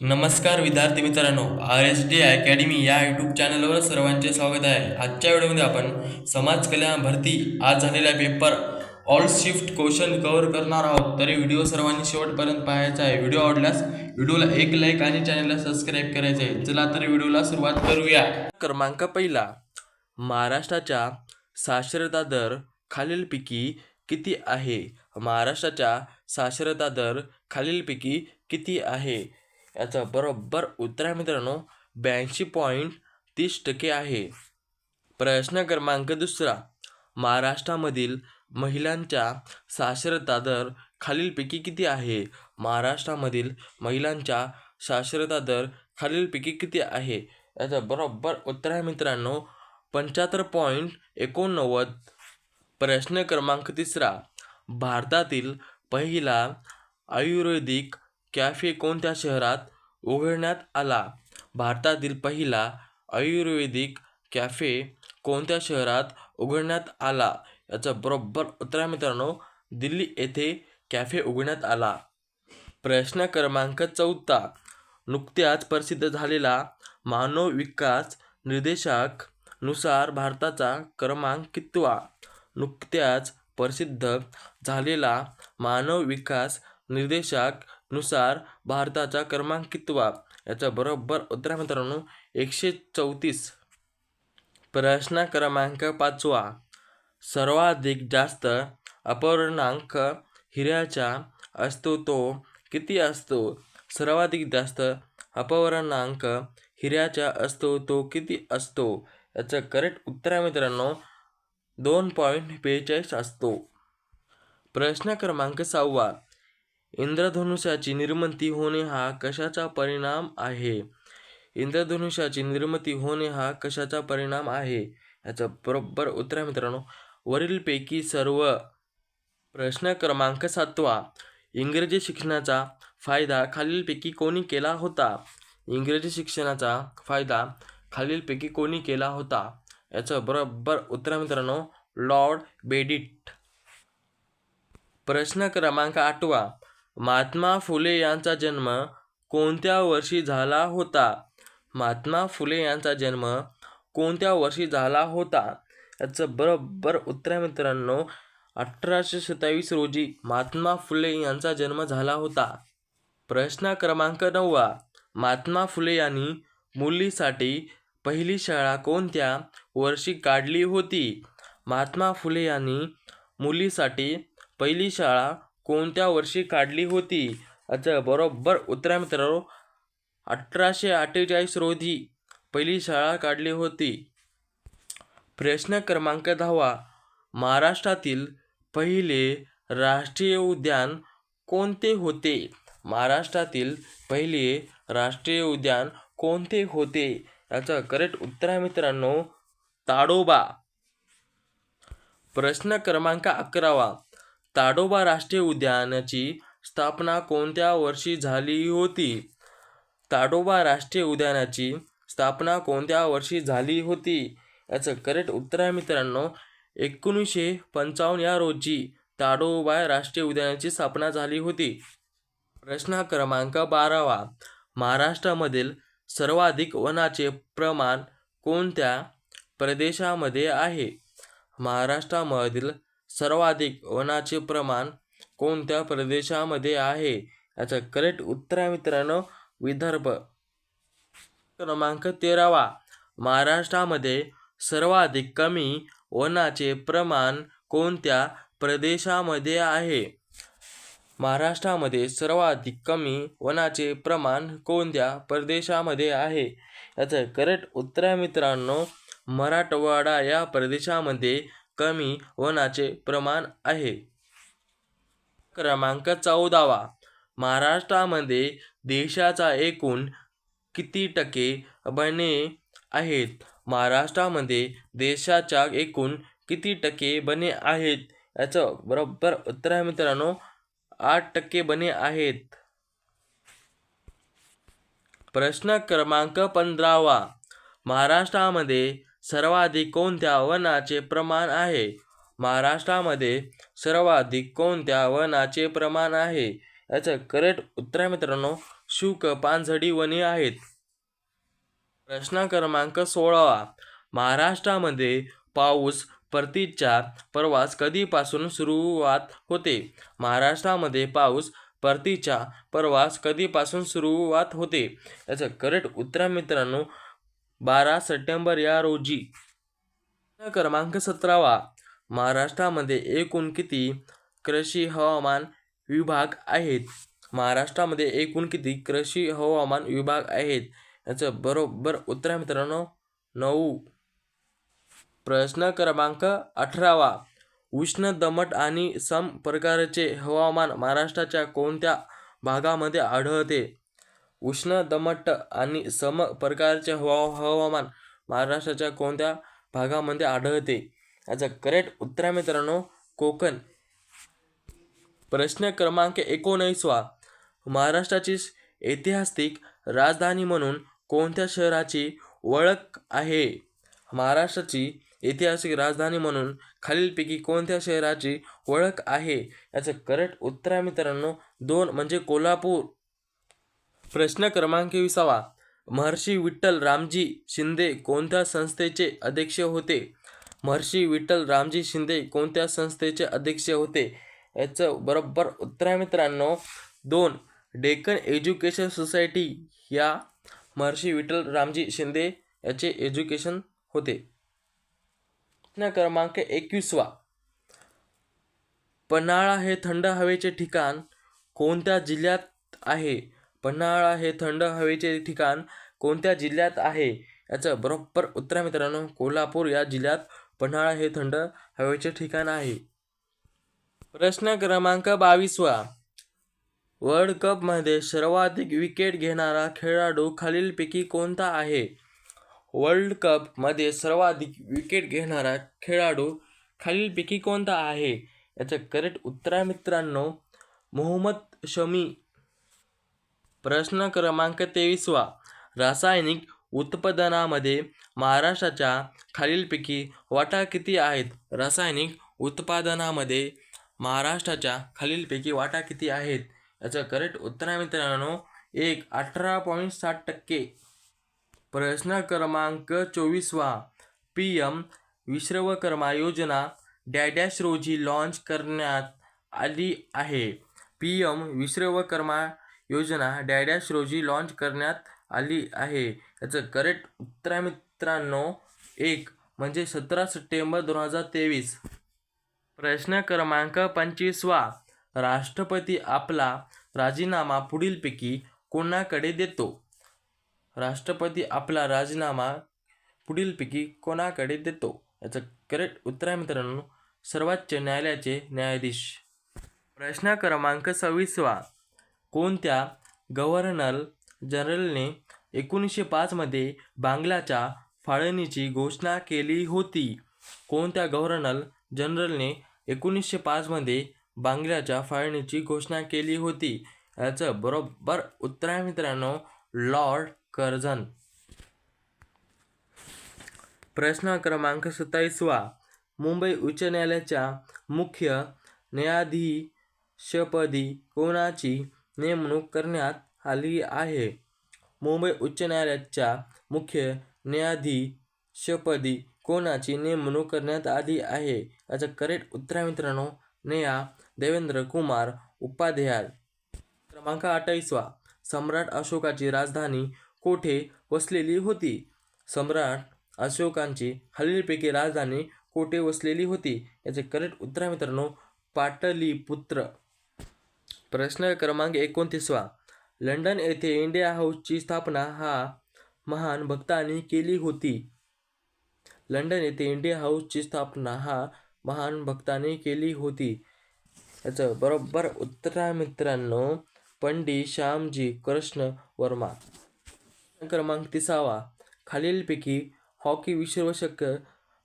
नमस्कार विद्यार्थी मित्रांनो आर एस डी अकॅडमी या यूट्यूब चॅनलवर सर्वांचे स्वागत आहे. आजच्या व्हिडिओमध्ये आपण समाज कल्याण भरती आज झालेला paper all shift question cover करणार आहोत. तरी व्हिडिओ सर्वांनी शेवटपर्यंत पाहायचा आहे. व्हिडिओ आवडल्यास व्हिडिओला एक लाईक आणि चॅनलला सबस्क्राईब करायचे आहे. चला तर व्हिडिओला सुरुवात करूया. क्रमांक पहिला महाराष्ट्राच्या साक्षरता दर खालीलपैकी किती आहे? महाराष्ट्राच्या साक्षरता दर खालीलपैकी किती आहे? याचं बरोबर उत्तर आहे मित्रांनो ब्याऐंशी पॉईंट तीस टक्के आहे. प्रश्न क्रमांक दुसरा. महाराष्ट्रामधील महिलांच्या साक्षरता दर खालीलपैकी किती आहे? महाराष्ट्रामधील महिलांच्या साक्षरता दर खालीलपैकी किती आहे? याचं बरोबर उत्तर आहे मित्रांनो पंच्याहत्तर पॉईंट एकोणनव्वद. प्रश्न क्रमांक तिसरा. भारतातील पहिला आयुर्वेदिक कॅफे कोणत्या शहरात उघडण्यात आला? भारतातील पहिला आयुर्वेदिक कॅफे कोणत्या शहरात उघडण्यात आला? याचं बरोबर उत्तर आहे मित्रांनो दिल्ली येथे कॅफे उघडण्यात आला. प्रश्न क्रमांक चौथा नुकत्याच प्रसिद्ध झालेला मानव विकास निर्देशाकनुसार भारताचा क्रमांक कितवा नुकत्याच प्रसिद्ध झालेला मानव विकास निर्देशाक नुसार भारताचा क्रमांक कितवा याचा बरोबर उत्तर मित्रांनो एकशे चौतीस. प्रश्न क्रमांक पाचवा. सर्वाधिक जास्त अपवर्णांक हिऱ्याचा असतो तो किती असतो? सर्वाधिक जास्त अपवर्णांक हिऱ्याचा असतो तो किती असतो? याचं करेक्ट उत्तर आहे मित्रांनो दोन पॉईंट बेचाळीस असतो. प्रश्न क्रमांक सहावा. इंद्रधनुष्याची निर्मिती होणे हा कशाचा परिणाम आहे? इंद्रधनुष्याची निर्मिती होणे हा कशाचा परिणाम आहे? याचं बरोबर उत्तर आहे मित्रांनो. वरीलपैकी सर्व प्रश्न क्रमांक सातवा. इंग्रजी शिक्षणाचा फायदा खालीलपैकी कोणी केला होता? इंग्रजी शिक्षणाचा फायदा खालीलपैकी कोणी केला होता? याचं बरोबर उत्तर आहे मित्रांनो लॉर्ड बेडिट. प्रश्न क्रमांक आठवा. महात्मा फुले यांचा जन्म कोणत्या वर्षी झाला होता? महात्मा फुले यांचा जन्म कोणत्या वर्षी झाला होता? याचं बरोबर उत्तर आहे मित्रांनो अठराशे सत्तावीस रोजी महात्मा फुले यांचा जन्म झाला होता. प्रश्न क्रमांक नववा महात्मा फुले यांनी मुलीसाठी पहिली शाळा कोणत्या वर्षी काढली होती? महात्मा फुले यांनी मुलीसाठी पहिली शाळा कोणत्या वर्षी काढली होती? याचं बरोबर. उत्तर आहे मित्रांनो. अठराशे अठ्ठेचाळीस रोजी पहिली शाळा काढली होती. प्रश्न क्रमांक दहावा महाराष्ट्रातील पहिले राष्ट्रीय उद्यान कोणते होते? महाराष्ट्रातील पहिले राष्ट्रीय उद्यान कोणते होते? याचं करेक्ट उत्तर आहे मित्रांनो ताडोबा. प्रश्न क्रमांक अकरावा. ताडोबा राष्ट्रीय उद्यानाची स्थापना कोणत्या वर्षी झाली होती? ताडोबा राष्ट्रीय उद्यानाची स्थापना कोणत्या वर्षी झाली होती? याचं करेक्ट उत्तर आहे मित्रांनो एकोणीसशे पंचावन्न या रोजी ताडोबा राष्ट्रीय उद्यानाची स्थापना झाली होती. प्रश्न क्रमांक बारावा. महाराष्ट्रामधील सर्वाधिक वनाचे प्रमाण कोणत्या प्रदेशामध्ये आहे? महाराष्ट्रामधील सर्वाधिक वनाचे प्रमाण कोणत्या प्रदेशामध्ये आहे? याचं करेक्ट उत्तर आहे मित्रांनो विदर्भ. क्रमांक तेरावा. महाराष्ट्रामध्ये सर्वाधिक कमी वनाचे प्रमाण कोणत्या प्रदेशामध्ये आहे? महाराष्ट्रामध्ये सर्वाधिक कमी वनाचे प्रमाण कोणत्या प्रदेशामध्ये आहे? याचं करेक्ट उत्तर आहे मित्रांनो मराठवाडा या प्रदेशामध्ये कमी वनाचे प्रमाण आहे. क्रमांक चौदावा. महाराष्ट्रामध्ये देशाचा एकूण किती टक्के बने आहेत? महाराष्ट्रामध्ये देशाच्या एकूण किती टक्के बने आहेत? याचं बरोबर उत्तर आहे मित्रांनो आठ टक्के बने आहेत. प्रश्न क्रमांक पंधरावा. महाराष्ट्रामध्ये सर्वाधिक कोणत्या वनाचे प्रमाण आहे? महाराष्ट्रामध्ये सर्वाधिक कोणत्या वनाचे प्रमाण आहे? याचं करेक्ट उत्तर मित्रांनो शुक पानझडी वने आहेत. प्रश्न क्रमांक सोळावा. महाराष्ट्रामध्ये पाऊस परतीचा प्रवास कधीपासून सुरुवात होते? महाराष्ट्रामध्ये पाऊस परतीचा प्रवास कधीपासून सुरुवात होते? याचं करेक्ट उत्तर मित्रांनो बारा सप्टेंबर या रोजी. क्रमांक सतरावा. महाराष्ट्रामध्ये एकूण किती कृषी हवामान विभाग आहेत? महाराष्ट्रामध्ये एकूण किती कृषी हवामान विभाग आहेत? याचं बरोबर उत्तर आहे मित्रांनो नऊ. प्रश्न क्रमांक अठरावा. उष्ण दमट आणि सम प्रकारचे हवामान महाराष्ट्राच्या कोणत्या भागामध्ये आढळते? उष्ण दमट आणि सम प्रकारचे हवा हवामान महाराष्ट्राच्या कोणत्या भागामध्ये आढळते? याचं करेक्ट उत्तर आहे मित्रांनो कोकण. प्रश्न क्रमांक एकोणीसवा महाराष्ट्राची ऐतिहासिक राजधानी म्हणून कोणत्या शहराची ओळख आहे? महाराष्ट्राची ऐतिहासिक राजधानी म्हणून खालीलपैकी कोणत्या शहराची ओळख आहे? याचं करेक्ट उत्तर आहे मित्रांनो दोन म्हणजे कोल्हापूर. प्रश्न क्रमांक विसावा. महर्षी विठ्ठल रामजी शिंदे कोणत्या संस्थेचे अध्यक्ष होते? महर्षी विठ्ठल रामजी शिंदे कोणत्या संस्थेचे अध्यक्ष होते? याचं बरोबर उत्तर आहे मित्रांनो दोन. डेक्कन एज्युकेशन सोसायटी या महर्षी विठ्ठल रामजी शिंदे याचे एज्युकेशन होते. प्रश्न क्रमांक एकवीसवा. पन्हाळा हे थंड हवेचे ठिकाण कोणत्या जिल्ह्यात आहे? पन्हाळा हे थंड हवेचे ठिकाण कोणत्या जिल्ह्यात आहे? याचं बरोबर उत्तर आहे मित्रांनो कोल्हापूर या जिल्ह्यात पन्हाळा हे थंड हवेचे ठिकाण आहे. प्रश्न क्रमांक बावीसवा. वर्ल्ड कपमध्ये सर्वाधिक विकेट घेणारा खेळाडू खालीलपैकी कोणता आहे? वर्ल्ड कपमध्ये सर्वाधिक विकेट घेणारा खेळाडू खालीलपैकी कोणता आहे? याचं करेक्ट उत्तर आहे मित्रांनो मोहम्मद शमी. प्रश्न क्रमांक तेवीसवा रासायनिक उत्पादनामध्ये महाराष्ट्राच्या खालीलपैकी वाटा किती आहेत? रासायनिक उत्पादनामध्ये महाराष्ट्राच्या खालीलपैकी वाटा किती आहेत? याचं करेक्ट उत्तर आहे मित्रांनो एक अठरा पॉईंट साठ टक्के. प्रश्न क्रमांक चोवीसवा पी एम विश्वकर्मा योजना डॅडॅश रोजी लॉन्च करण्यात आली आहे. पी एम विश्वकर्मा योजना डॅडॅश रोजी लॉन्च करण्यात आली आहे. याचं करेक्ट उत्तर आहे मित्रांनो एक म्हणजे सतरा सप्टेंबर दोन हजार तेवीस. प्रश्न क्रमांक पंचवीसवा. राष्ट्रपती आपला राजीनामा पुढीलपैकी कोणाकडे देतो? राष्ट्रपती आपला राजीनामा पुढीलपैकी कोणाकडे देतो? याचं करेक्ट उत्तर आहे मित्रांनो सर्वोच्च न्यायालयाचे न्यायाधीश. प्रश्न क्रमांक सव्वीसवा. कोणत्या गव्हर्नर जनरलने एकोणीसशे पाचमध्ये बांगलाच्या फाळणीची घोषणा केली होती? कोणत्या गव्हर्नर जनरलने एकोणीसशे पाचमध्ये बांगलाच्या फाळणीची घोषणा केली होती? याचं बरोबर उत्तर आहे मित्रांनो लॉर्ड कर्झन. प्रश्न क्रमांक सत्तावीसवा. मुंबई उच्च न्यायालयाच्या मुख्य न्यायाधीशपदी कोणाची नेमणूक करण्यात आली आहे. मुंबई उच्च न्यायालयाच्या मुख्य न्यायाधीशपदी कोणाची नेमणूक करण्यात आली आहे? याचं करेक्ट उत्तर आहे मित्रांनो नेहा देवेंद्र कुमार उपाध्याय. क्रमांक अठ्ठावीसवा. सम्राट अशोकाची राजधानी कोठे वसलेली होती? सम्राट अशोकांची हल्लीपैकी राजधानी कोठे वसलेली होती? याचे करेक्ट उत्तर आहे मित्रांनो पाटलीपुत्र. प्रश्न क्रमांक एकोणतीसवा. लंडन येथे इंडिया हाऊसची स्थापना हा महान भक्तांनी केली होती. लंडन येथे इंडिया हाऊसची स्थापना हा महान भक्तांनी केली होती. याचं बरोबर उत्तर मित्रांनो पंडित श्यामजी कृष्ण वर्मा. क्रमांक तिसावा. खालीलपैकी हॉकी विश्वचषक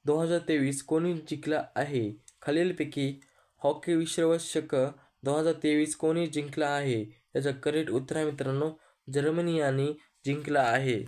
दोन हजार तेवीस कोणी जिंकला आहे? खालीलपैकी हॉकी विश्वचषक दोन हजार तेवीस कोणी जिंकला आहे? याचं करेक्ट उत्तर आहे मित्रांनो जर्मनी यांनी जिंकला आहे.